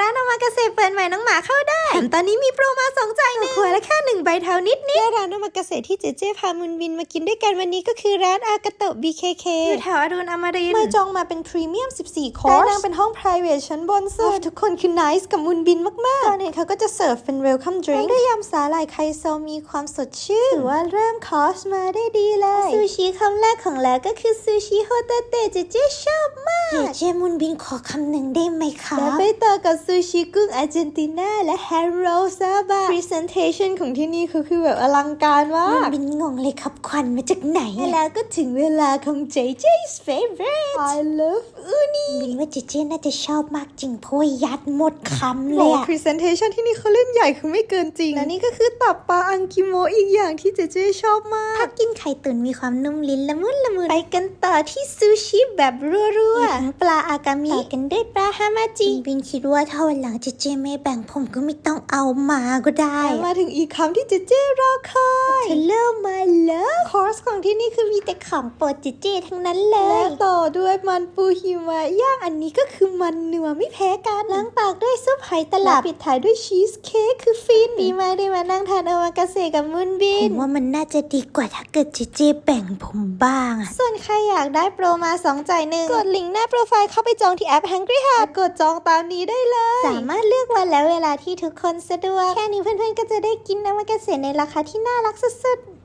ร้านอามากาเสะเปิดใหม่น้องหมาเข้าได้แถมตอนนี้มีโปรมาสองจ่ายหนึ่งขวดละแค่หนึ่งใบเท่านิดนิดและร้านอามากาเสะที่เจเจพามุนบินมากินด้วยกันวันนี้ก็คือร้านอากาโตะ BKK อยู่แถวอรุณอมรินทร์มาจองมาเป็นพรีเมียม 14 คอร์สนั่งเป็นห้อง private ชั้นบนสุดทุกคนคือ nice กับมุนบินมากๆ ตอนเห็นเขาก็จะเสิร์ฟเป็น welcome drink ด้วยยำสาหร่ายไคโซมีความสดชื่นถือว่าเริ่มคอร์สมาได้ดีเลยซูชิคำแรกของแล้วก็คือซูชิโฮเตเตะเจเจชอบมากเจเจมุนบินขอคำหนึ่งได้ไหมคะและไปต่อกับซูชิกุ้งอาร์เจนตินาและแฮร์โรซาบะ presentation ของที่นี่คือคือแบบอลังการมากบินงงเลยครับควันมาจากไหน แล้วก็ถึงเวลาของ JJ's favorite I love uni บินว่าเจเจน่าจะชอบมากจริงเพราะว่ายัดหมดคำเลโอ้ยอะ presentation ที่นี่เขาเล่นใหญ่คือไม่เกินจริง และนี่ก็คือตับปลาอังกิโมอีกอย่างที่เจเจชอบมาก ถ้ากินไข่ตุ๋นมีความนุ่มลิ้นละมุนละมุน ไปกันต่อที่ซูชิแบบรัวมีทั้งปลาอากามิต่อกันด้วยปลาฮามาจิบินคิดว่าถ้าวันหลังเจเจไม่แบ่งผมก็ไม่ต้องเอามาก็ได้ๆและมาถึงอีกคำที่เจเจรอคอย Hello my love คอร์สของที่นี่คือมีแต่ของโปรดเจเจทั้งนั้นเลและยต่อด้วยมันปูหิมะย่างอันนี้ก็คือมันเนื้อไม่แพ้กันล้างปากด้วยซุปหอยตลับปิดท้ายด้วยชีสเค้กคือฟินดีมากได้มานั่งทานโอมากาเสะกับมุนบิผนมว่ามันน่าจะดีกว่าถ้าเกิดเจเจแบ่งผมบ้างอะส่วนใครอยากได้โปรมา2จ่ายหนึ่งกดลิงก์หน้าโปรไฟล์เข้าไปจองที่แอป Hungry Heart กดจองตามนี้ได้เลย สามารถเลือกวันและเวลาที่ทุกคนสะดวก แค่นี้เพื่อนๆก็จะได้กินน้ำมากาเสะในราคาที่น่ารักสุดๆ